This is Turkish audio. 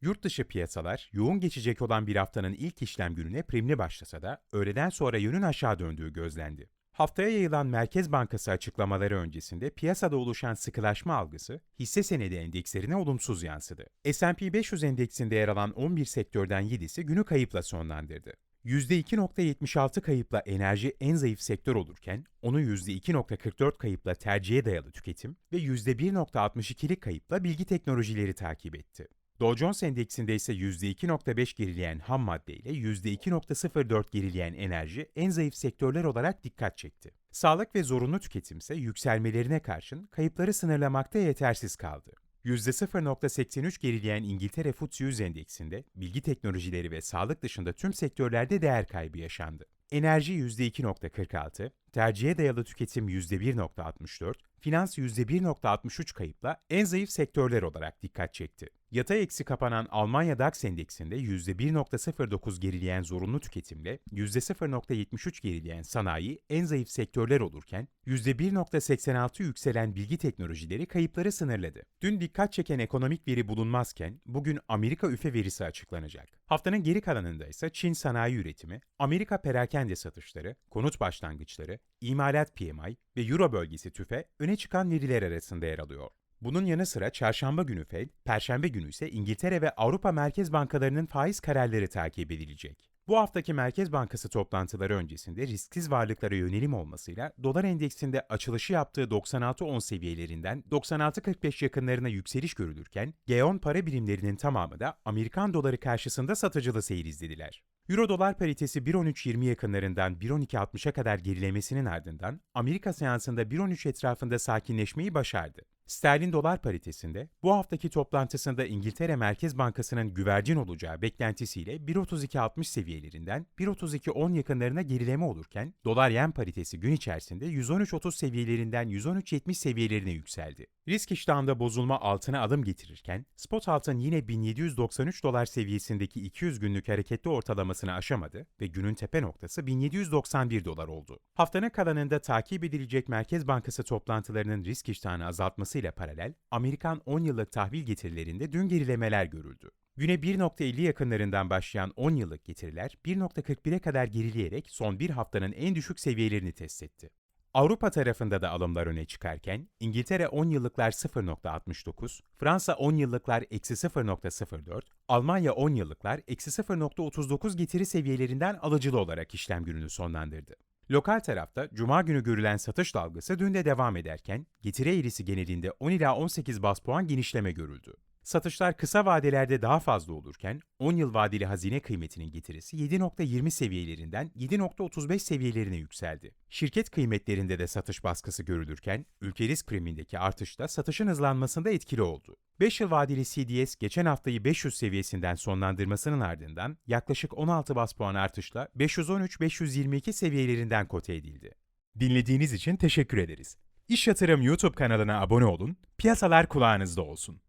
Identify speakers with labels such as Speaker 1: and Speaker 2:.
Speaker 1: Yurt dışı piyasalar yoğun geçecek olan bir haftanın ilk işlem gününe primli başlasa da öğleden sonra yönün aşağı döndüğü gözlendi. Haftaya yayılan Merkez Bankası açıklamaları öncesinde piyasada oluşan sıkılaşma algısı hisse senedi endekslerine olumsuz yansıdı. S&P 500 endeksinde yer alan 11 sektörden 7'si günü kayıpla sonlandırdı. %2.76 kayıpla enerji en zayıf sektör olurken, onu %2.44 kayıpla tercihe dayalı tüketim ve %1.62'lik kayıpla bilgi teknolojileri takip etti. Dow Jones Endeksinde ise %2.5 gerileyen ham madde ile %2.04 gerileyen enerji en zayıf sektörler olarak dikkat çekti. Sağlık ve zorunlu tüketim ise yükselmelerine karşın kayıpları sınırlamakta yetersiz kaldı. %0.83 gerileyen İngiltere FTSE 100 endeksinde bilgi teknolojileri ve sağlık dışında tüm sektörlerde değer kaybı yaşandı. Enerji %2.46, tercihe dayalı tüketim %1.64, finans %1.63 kayıpla en zayıf sektörler olarak dikkat çekti. Yatay eksi kapanan Almanya DAX endeksinde %1.09 gerileyen zorunlu tüketimle %0.73 gerileyen sanayi en zayıf sektörler olurken %1.86 yükselen bilgi teknolojileri kayıpları sınırladı. Dün dikkat çeken ekonomik veri bulunmazken bugün Amerika üfe verisi açıklanacak. Haftanın geri kalanında ise Çin sanayi üretimi, Amerika perakende satışları, konut başlangıçları, imalat PMI ve Euro bölgesi tüfe öne çıkan veriler arasında yer alıyor. Bunun yanı sıra çarşamba günü Fed, perşembe günü ise İngiltere ve Avrupa Merkez Bankalarının faiz kararları takip edilecek. Bu haftaki Merkez Bankası toplantıları öncesinde risksiz varlıklara yönelim olmasıyla dolar endeksinde açılışı yaptığı 96.10 seviyelerinden 96.45 yakınlarına yükseliş görülürken G10 para birimlerinin tamamı da Amerikan doları karşısında satıcılı seyir izlediler. Euro dolar paritesi 1.13.20 yakınlarından 1.12.60'a kadar gerilemesinin ardından Amerika seansında 1.13 etrafında sakinleşmeyi başardı. Sterlin dolar paritesinde bu haftaki toplantısında İngiltere Merkez Bankası'nın güvercin olacağı beklentisiyle 1.32.60 seviyelerinden 1.32.10 yakınlarına gerileme olurken dolar yen paritesi gün içerisinde 113.30 seviyelerinden 113.70 seviyelerine yükseldi. Risk iştahında bozulma altına adım getirirken spot altın yine 1793 dolar seviyesindeki 200 günlük hareketli ortalamasını aşamadı ve günün tepe noktası 1791 dolar oldu. Haftanın kalanında takip edilecek Merkez Bankası toplantılarının risk iştahını azaltmasıyla paralel Amerikan 10 yıllık tahvil getirilerinde dün gerilemeler görüldü. Güne 1.50 yakınlarından başlayan 10 yıllık getiriler 1.41'e kadar gerileyerek son bir haftanın en düşük seviyelerini test etti. Avrupa tarafında da alımlar öne çıkarken İngiltere 10 yıllıklar 0.69, Fransa 10 yıllıklar eksi 0.04, Almanya 10 yıllıklar eksi 0.39 getiri seviyelerinden alıcılı olarak işlem gününü sonlandırdı. Lokal tarafta Cuma günü görülen satış dalgası dün de devam ederken getiri eğrisi genelinde 10 ila 18 bas puan genişleme görüldü. Satışlar kısa vadelerde daha fazla olurken 10 yıl vadeli hazine kıymetinin getirisi 7.20 seviyelerinden 7.35 seviyelerine yükseldi. Şirket kıymetlerinde de satış baskısı görülürken ülke risk primindeki artış da satışın hızlanmasında etkili oldu. 5 yıl vadeli CDS geçen haftayı 500 seviyesinden sonlandırmasının ardından yaklaşık 16 bas puan artışla 513-522 seviyelerinden kote edildi. Dinlediğiniz için teşekkür ederiz. İş Yatırım YouTube kanalına abone olun, piyasalar kulağınızda olsun.